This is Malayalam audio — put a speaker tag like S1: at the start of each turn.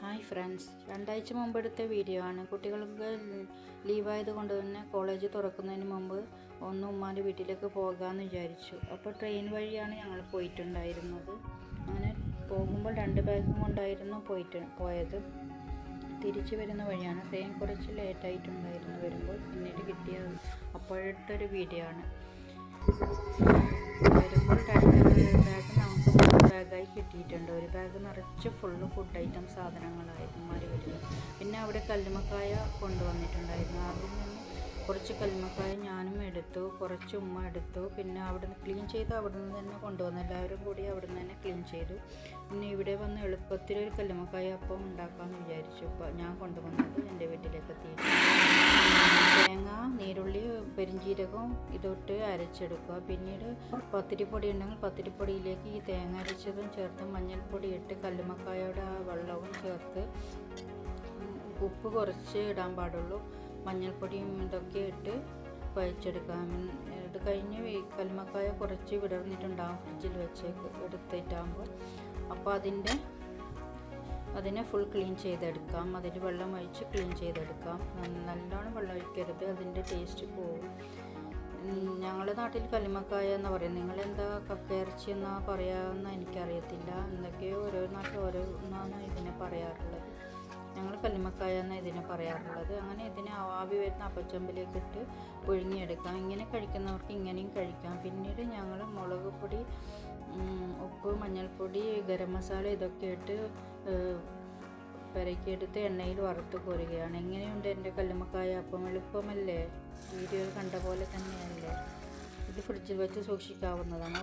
S1: ഹായ് ഫ്രണ്ട്സ് രണ്ടാഴ്ച മുമ്പ് എടുത്ത വീഡിയോ ആണ്. കുട്ടികൾക്ക് ലീവായത് കൊണ്ട് തന്നെ കോളേജ് തുറക്കുന്നതിന് മുമ്പ് ഒന്ന് ഉമ്മാന്റെ വീട്ടിലേക്ക് പോകാമെന്ന് വിചാരിച്ചു. അപ്പോൾ ട്രെയിൻ വഴിയാണ് ഞങ്ങൾ പോയിട്ടുണ്ടായിരുന്നത്. അങ്ങനെ പോകുമ്പോൾ രണ്ട് ബാഗും കൊണ്ടായിരുന്നു പോയിട്ട് പോയത്. തിരിച്ചു വരുന്ന വഴിയാണ്. ട്രെയിൻ കുറച്ച് ലേറ്റായിട്ടുണ്ടായിരുന്നു വരുമ്പോൾ. പിന്നീട് കിട്ടിയ അപ്പോഴത്തെ ഒരു വീഡിയോ ആണ്. വരുമ്പോൾ നിറച്ച് ഫുള്ള് ഫുഡ് ഐറ്റം സാധനങ്ങളായിരുന്നു മാറി വരുന്നത് പിന്നെ അവിടെ കല്ലുമക്കായ കൊണ്ടുവന്നിട്ടുണ്ടായിരുന്നു. അതിൽ നിന്ന് കുറച്ച് കല്ലുമക്കായ ഞാനും എടുത്തു കുറച്ച് ഉമ്മ എടുത്തു. പിന്നെ അവിടെ നിന്ന് ക്ലീൻ ചെയ്ത് അവിടെ നിന്ന് തന്നെ കൊണ്ടുവന്നു. എല്ലാവരും കൂടി അവിടെ നിന്ന് തന്നെ ക്ലീൻ ചെയ്തു. പിന്നെ ഇവിടെ വന്ന് എളുപ്പത്തിൽ ഒരു കല്ലുമക്കായ അപ്പം ഉണ്ടാക്കാമെന്ന് വിചാരിച്ചു. ഞാൻ കൊണ്ടുവന്നത് എന്റെ വീട്ടിലേക്ക് എത്തിയിട്ട് തേങ്ങ നീരുള്ളി പെരിഞ്ചീരകവും ഇതൊട്ട് അരച്ചെടുക്കുക. പിന്നീട് പത്തിരിപ്പൊടി ഉണ്ടെങ്കിൽ പത്തിരിപ്പൊടിയിലേക്ക് ഈ തേങ്ങ അരച്ചതും ചേർത്ത് മഞ്ഞൾപ്പൊടി ഇട്ട് കല്ലുമക്കായയുടെ ആ വെള്ളവും ചേർത്ത് ഉപ്പ് കുറച്ച് ഇടാൻ പാടുള്ളൂ. മഞ്ഞൾപ്പൊടിയും ഇതൊക്കെ ഇട്ട് കുഴച്ചെടുക്കാം ഇത് കഴിഞ്ഞ് കല്ലുമക്കായ കുറച്ച് വിടർന്നിട്ടുണ്ടാകും ഫ്രിഡ്ജിൽ വെച്ച് എടുത്തിട്ടാകുമ്പോൾ. അപ്പോൾ അതിന്റെ അതിനെ ഫുൾ ക്ലീൻ ചെയ്തെടുക്കാം. അതിൽ വെള്ളം ഒഴിച്ച് ക്ലീൻ ചെയ്തെടുക്കാം. നല്ലോണം വെള്ളം ഒഴിക്കരുത്. അതിന്റെ ടേസ്റ്റ് പോകും ഞങ്ങളുടെ നാട്ടിൽ കല്ലുമക്കായ എന്ന് പറയും. നിങ്ങളെന്താ കക്കയിറച്ചി എന്നാ പറയാമെന്ന് എനിക്കറിയത്തില്ല. എന്തൊക്കെയോ ഓരോ നാട്ടിൽ ഓരോന്നാണ് ഇതിനെ പറയാറുള്ളത്. ഞങ്ങൾ കല്ലുമക്കായ എന്നാണ് ഇതിനെ പറയാറുള്ളത്. അങ്ങനെ ഇതിനെ ആവി വരുന്ന അപ്പച്ചമ്പിലേക്ക് ഇട്ട് പുഴുങ്ങിയെടുക്കാം. ഇങ്ങനെ കഴിക്കുന്നവർക്ക് ഇങ്ങനെയും കഴിക്കാം. പിന്നീട് ഞങ്ങൾ മുളക് പൊടി ഉപ്പ് മഞ്ഞൾപ്പൊടി ഗരം മസാല ഇതൊക്കെ ഇട്ട് പെരക്കിയെടുത്ത് എണ്ണയിൽ വറുത്ത് കോരുകയാണ്. എങ്ങനെയുണ്ട് എന്റെ കല്ലുമക്കായ അപ്പം എളുപ്പമല്ലേ? വീഡിയോയിൽ കണ്ട പോലെ തന്നെയല്ലേ? ഇത് ഫ്രിഡ്ജിൽ വെച്ച് സൂക്ഷിക്കാവുന്നതാണ്.